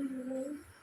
嗯。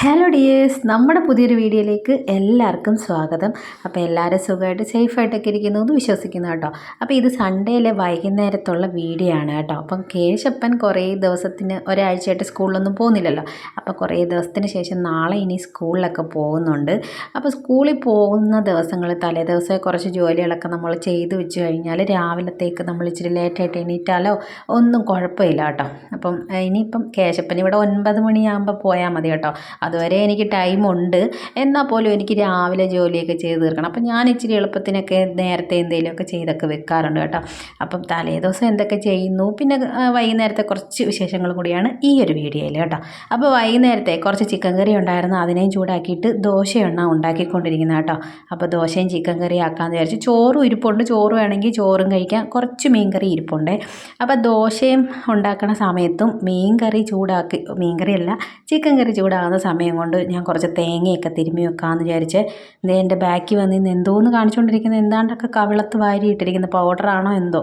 hello dears നമ്മുടെ പുതിയൊരു വീഡിയോയിലേക്ക് എല്ലാവർക്കും സ്വാഗതം. അപ്പോൾ എല്ലാവരും സുഖമായിട്ട് സേഫായിട്ടൊക്കെ ഇരിക്കുന്നു എന്ന് വിശ്വസിക്കുന്നു കേട്ടോ. അപ്പോൾ ഇത് സൺഡേയിലെ വൈകുന്നേരത്തുള്ള വീഡിയോ ആണ് കേട്ടോ. അപ്പം കേശപ്പൻ കുറേ ദിവസത്തിന് ഒരാഴ്ചയായിട്ട് സ്കൂളിലൊന്നും പോകുന്നില്ലല്ലോ. അപ്പോൾ കുറേ ദിവസത്തിന് ശേഷം നാളെ ഇനി സ്കൂളിലൊക്കെ പോകുന്നുണ്ട്. അപ്പോൾ സ്കൂളിൽ പോകുന്ന ദിവസങ്ങൾ തലേ ദിവസം കുറച്ച് ജോലികളൊക്കെ നമ്മൾ ചെയ്തു വെച്ച് കഴിഞ്ഞാൽ രാവിലത്തേക്ക് നമ്മൾ ഇച്ചിരി ലേറ്റായിട്ട് എണീറ്റാലോ? ഒന്നും കുഴപ്പമില്ല കേട്ടോ. അപ്പം ഇനിയിപ്പം കേശപ്പൻ ഇവിടെ ഒൻപത് മണിയാകുമ്പോൾ പോയാൽ മതി കേട്ടോ. അതുവരെ എനിക്ക് ടൈമുണ്ട് എന്നാൽ പോലും എനിക്ക് രാവിലെ ജോലിയൊക്കെ ചെയ്ത് തീർക്കണം. അപ്പം ഞാൻ ഇച്ചിരി എളുപ്പത്തിനൊക്കെ നേരത്തെ എന്തെങ്കിലുമൊക്കെ ചെയ്തൊക്കെ വെക്കാറുണ്ട് കേട്ടോ. അപ്പം തലേ ദിവസം എന്തൊക്കെ ചെയ്യുന്നു? പിന്നെ വൈകുന്നേരത്തെ കുറച്ച് വിശേഷങ്ങൾ കൂടിയാണ് ഈ ഒരു വീഡിയോയിൽ കേട്ടോ. അപ്പോൾ വൈകുന്നേരത്തെ കുറച്ച് ചിക്കൻ കറി ഉണ്ടായിരുന്നു. അതിനെയും ചൂടാക്കിയിട്ട് ദോശയെണ്ണ ഉണ്ടാക്കിക്കൊണ്ടിരിക്കുന്നത് കേട്ടോ. അപ്പോൾ ദോശയും ചിക്കൻ കറി ആക്കാമെന്ന് വിചാരിച്ചു ചോറും ഇരിപ്പുണ്ട്. ചോറ് വേണമെങ്കിൽ ചോറും കഴിക്കാം. കുറച്ച് മീൻ കറി ഇരിപ്പുണ്ട്. അപ്പോൾ ദോശയും ഉണ്ടാക്കുന്ന സമയത്തും മീൻ കറി ചൂടാക്കി മീൻ കറിയല്ല ചിക്കൻ കറി ചൂടാകുന്ന സമയം കൊണ്ട് ഞാൻ കുറച്ച് തേങ്ങയൊക്കെ തിരുമ്മി വെക്കാമെന്ന് വിചാരിച്ച് ഇതേ എന്റെ ബാക്കിൽ വന്ന് ഇന്ന് എന്തോന്ന് കാണിച്ചുകൊണ്ടിരിക്കുന്നത് എന്താണ്ടൊക്കെ കവിളത്ത് വാരി ഇട്ടിരിക്കുന്ന? പൗഡറാണോ എന്തോ?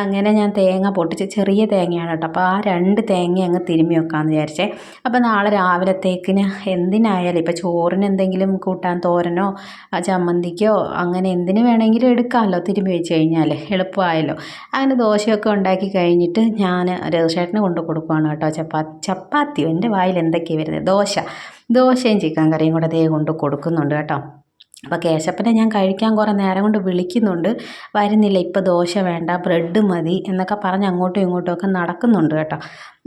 അങ്ങനെ ഞാൻ തേങ്ങ പൊട്ടിച്ച് ചെറിയ തേങ്ങയാണ് കേട്ടോ. അപ്പോൾ ആ രണ്ട് തേങ്ങ അങ്ങ് തിരുമ്മി വെക്കാമെന്ന് വിചാരിച്ചേ. അപ്പോൾ നാളെ രാവിലത്തേക്കിന് എന്തിനായാലും ഇപ്പോൾ ചോറിന് എന്തെങ്കിലും കൂട്ടാൻ തോരനോ ചമ്മന്തിക്കോ അങ്ങനെ എന്തിനു വേണമെങ്കിലും എടുക്കാമല്ലോ തിരുമ്മി വെച്ച് കഴിഞ്ഞാൽ എളുപ്പമായല്ലോ. അങ്ങനെ ദോശയൊക്കെ ഉണ്ടാക്കി കഴിഞ്ഞിട്ട് ഞാൻ രഘുചേട്ടന് കൊണ്ട് കൊടുക്കുവാണ് കേട്ടോ. ചപ്പാത്തി ചപ്പാത്തി എന്റെ വായിൽ എന്തൊക്കെയാണ് വരുന്നത് ദോശ. ദോശയും ചിക്കൻ കറിയും കൂടെ ദേ കൊണ്ട് കൊടുക്കുന്നുണ്ട് കേട്ടോ. അപ്പോൾ കേശപ്പനെ ഞാൻ കഴിക്കാൻ കുറേ നേരം കൊണ്ട് വിളിക്കുന്നുണ്ട്. വരുന്നില്ല ഇപ്പോൾ ദോശ വേണ്ട ബ്രെഡ് മതി എന്നൊക്കെ പറഞ്ഞ് അങ്ങോട്ടും ഇങ്ങോട്ടും ഒക്കെ നടക്കുന്നുണ്ട് കേട്ടോ.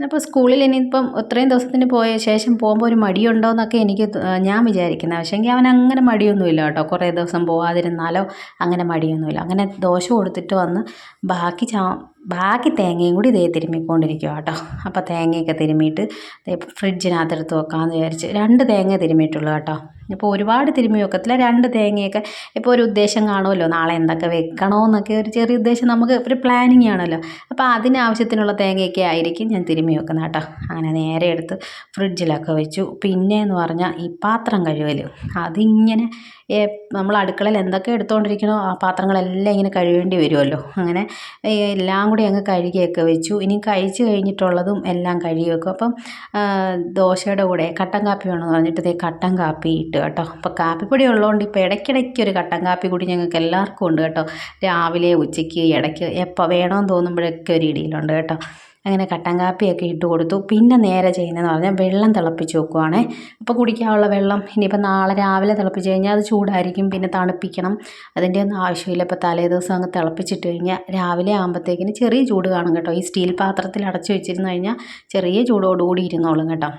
അപ്പോൾ സ്കൂളിൽ ഇനിയിപ്പം ഇത്രയും ദിവസത്തിന് പോയ ശേഷം പോകുമ്പോൾ ഒരു മടിയുണ്ടോ എന്നൊക്കെ എനിക്ക് ഞാൻ വിചാരിക്കുന്നത് പക്ഷേങ്കിൽ അവൻ അങ്ങനെ മടിയൊന്നുമില്ല കേട്ടോ. കുറേ ദിവസം പോകാതിരുന്നാലോ അങ്ങനെ മടിയൊന്നുമില്ല. അങ്ങനെ ദോശ കൊടുത്തിട്ട് വന്ന് ബാക്കി ചാ ബാക്കി തേങ്ങയും കൂടി ഇതേ തിരുമ്മിക്കൊണ്ടിരിക്കുക കേട്ടോ. അപ്പോൾ തേങ്ങയൊക്കെ തിരുമ്മിയിട്ട് ഫ്രിഡ്ജിനകത്തെടുത്ത് വെക്കാമെന്ന് വിചാരിച്ച് രണ്ട് തേങ്ങ തിരുമ്മിയിട്ടുള്ളൂ കേട്ടോ. ഇപ്പോൾ ഒരുപാട് തിരുമ്മി വെക്കത്തില്ല രണ്ട് തേങ്ങയൊക്കെ ഇപ്പോൾ ഒരു ഉദ്ദേശം കാണുമല്ലോ നാളെ എന്തൊക്കെ വെക്കണമെന്നൊക്കെ ഒരു ചെറിയ ഉദ്ദേശം നമുക്ക് ഒരു പ്ലാനിങ് ആണല്ലോ. അപ്പോൾ അതിനാവശ്യത്തിനുള്ള തേങ്ങയൊക്കെ ആയിരിക്കും ഞാൻ തിരുമ്മി വെക്കുന്നത് കേട്ടോ. അങ്ങനെ നേരെ എടുത്ത് ഫ്രിഡ്ജിലൊക്കെ വെച്ചു. പിന്നെ എന്ന് പറഞ്ഞാൽ ഈ പാത്രം കഴുകൽ അതിങ്ങനെ നമ്മൾ അടുക്കളയിൽ എന്തൊക്കെ എടുത്തുകൊണ്ടിരിക്കണോ ആ പാത്രങ്ങളെല്ലാം ഇങ്ങനെ കഴുകേണ്ടി വരുമല്ലോ. അങ്ങനെ എല്ലാം കൂടി അങ്ങ് കഴുകിയൊക്കെ വെച്ചു. ഇനി കഴിച്ച് കഴിഞ്ഞിട്ടുള്ളതും എല്ലാം കഴുകി വെക്കും. അപ്പം ദോശയുടെ കൂടെ കട്ടൻ കാപ്പി വേണമെന്ന് പറഞ്ഞിട്ട് കട്ടൻ കാപ്പി ഇട്ട് കേട്ടോ. അപ്പോൾ കാപ്പിപ്പൊടി ഉള്ളതുകൊണ്ട് ഇപ്പോൾ ഇടയ്ക്കിടയ്ക്ക് ഒരു കട്ടൻ കാപ്പി കൂടി ഞങ്ങൾക്ക് എല്ലാവർക്കും ഉണ്ട് കേട്ടോ. രാവിലെ ഉച്ചയ്ക്ക് ഇടയ്ക്ക് എപ്പോൾ വേണമെന്ന് തോന്നുമ്പോഴൊക്കെ ഒരു ഇടിയിലുണ്ട് കേട്ടോ. അങ്ങനെ കട്ടൻ കാപ്പിയൊക്കെ ഇട്ട് കൊടുത്തു. പിന്നെ നേരെ ചെയ്യുന്നതെന്ന് പറഞ്ഞാൽ വെള്ളം തിളപ്പിച്ച് വെക്കുവാണേ. അപ്പോൾ കുടിക്കാനുള്ള വെള്ളം ഇനിയിപ്പോൾ നാളെ രാവിലെ തിളപ്പിച്ച് കഴിഞ്ഞാൽ അത് ചൂടായിരിക്കും. പിന്നെ തണുപ്പിക്കണം. അതിന്റെ ഒന്നും ആവശ്യമില്ല. ഇപ്പോൾ തലേ ദിവസം അങ്ങ് തിളപ്പിച്ചിട്ട് കഴിഞ്ഞാൽ രാവിലെ ആകുമ്പോഴത്തേക്കിന് ചെറിയ ചൂട് കാണും കേട്ടോ. ഈ സ്റ്റീൽ പാത്രത്തിൽ അടച്ചു വെച്ചിരുന്നു കഴിഞ്ഞാൽ ചെറിയ ചൂടോടുകൂടി ഇരുന്നോളും കേട്ടോ.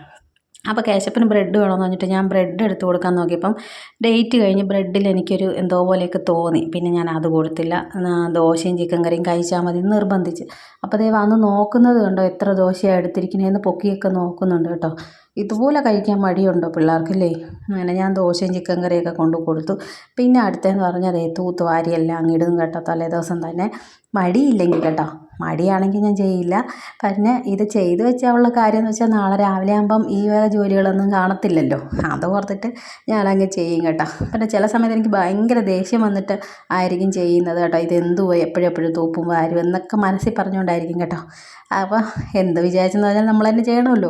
അപ്പോൾ കേശപ്പിന് ബ്രെഡ് വേണമെന്ന് പറഞ്ഞിട്ട് ഞാൻ ബ്രെഡ് എടുത്ത് കൊടുക്കാൻ നോക്കിയപ്പം ഡേറ്റ് കഴിഞ്ഞ് ബ്രെഡിൽ എനിക്കൊരു എന്തോ പോലെയൊക്കെ തോന്നി. പിന്നെ ഞാൻ അത് കൊടുത്തില്ല. ദോശയും ചിക്കൻ കറിയും കഴിച്ചാൽ മതി നിർബന്ധിച്ച്. അപ്പോൾ ദേ വന്ന് നോക്കുന്നത് കണ്ടോ? എത്ര ദോശയാണ് എടുത്തിരിക്കണേന്ന് പൊക്കിയൊക്കെ നോക്കുന്നുണ്ട് കേട്ടോ. ഇതുപോലെ കഴിക്കാൻ മടിയുണ്ടോ പിള്ളേർക്കല്ലേ? അങ്ങനെ ഞാൻ ദോശയും ചിക്കൻ കറിയൊക്കെ കൊണ്ടു കൊടുത്തു. പിന്നെ അടുത്തതെന്ന് പറഞ്ഞാൽ അതേ തൂത്തുവാരിയെല്ലാം അങ്ങിടും കേട്ടോ. തലേ ദിവസം തന്നെ. മടിയില്ലെങ്കിൽ കേട്ടോ. മടിയാണെങ്കിൽ ഞാൻ ചെയ്യില്ല. പിന്നെ ഇത് ചെയ്ത് വെച്ചാലുള്ള കാര്യം എന്ന് വെച്ചാൽ നാളെ രാവിലെ ആകുമ്പം ഈ വക ജോലികളൊന്നും കാണത്തില്ലല്ലോ. അത് ഓർത്തിട്ട് ഞാനങ്ങ് ചെയ്യും കേട്ടോ. പിന്നെ ചില സമയത്ത് എനിക്ക് ഭയങ്കര ദേഷ്യം വന്നിട്ട് ആയിരിക്കും ചെയ്യുന്നത് കേട്ടോ. ഇതെന്തുവാ എപ്പോഴും എപ്പോഴും തൂപ്പും വാരും എന്നൊക്കെ മനസ്സിൽ പറഞ്ഞുകൊണ്ടായിരിക്കും കേട്ടോ. അപ്പോൾ എന്ത് വിചാരിച്ചെന്ന് പറഞ്ഞാൽ നമ്മൾ തന്നെ ചെയ്യണമല്ലോ.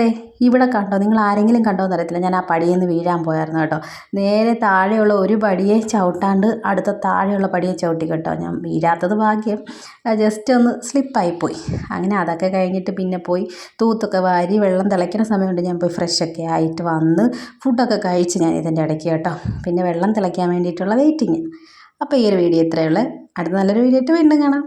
ദേ ഇവിടെ കണ്ടോ? നിങ്ങൾ ആരെങ്കിലും കണ്ടോ എന്നറിയത്തില്ല ഞാൻ ആ പടിയിൽ നിന്ന് വീഴാൻ പോയായിരുന്നു കേട്ടോ. നേരെ താഴെയുള്ള ഒരു പടിയെ ചവിട്ടാണ്ട് അടുത്ത താഴെയുള്ള പടിയെ ചവിട്ടി കേട്ടോ. ഞാൻ വീഴാത്തത് ഭാഗ്യം. ജസ്റ്റ് ഒന്ന് സ്ലിപ്പായി പോയി. അങ്ങനെ അതൊക്കെ കഴിഞ്ഞിട്ട് പിന്നെ പോയി തൂത്തൊക്കെ വാരി വെള്ളം തിളയ്ക്കുന്ന സമയമുണ്ട്. ഞാൻ പോയി ഫ്രഷൊക്കെ ആയിട്ട് വന്ന് ഫുഡൊക്കെ കഴിച്ച് ഞാൻ ഇതിന്റെ ഇടയ്ക്ക് കേട്ടോ. പിന്നെ വെള്ളം തിളയ്ക്കാൻ വേണ്ടിയിട്ടുള്ള വെയിറ്റിങ് അപ്പോൾ ഈ ഒരു വീഡിയോ ഇത്രയേ ഉള്ളൂ. അടുത്ത നല്ലൊരു വീഡിയോ ആയിട്ട് വീണ്ടും കാണാം.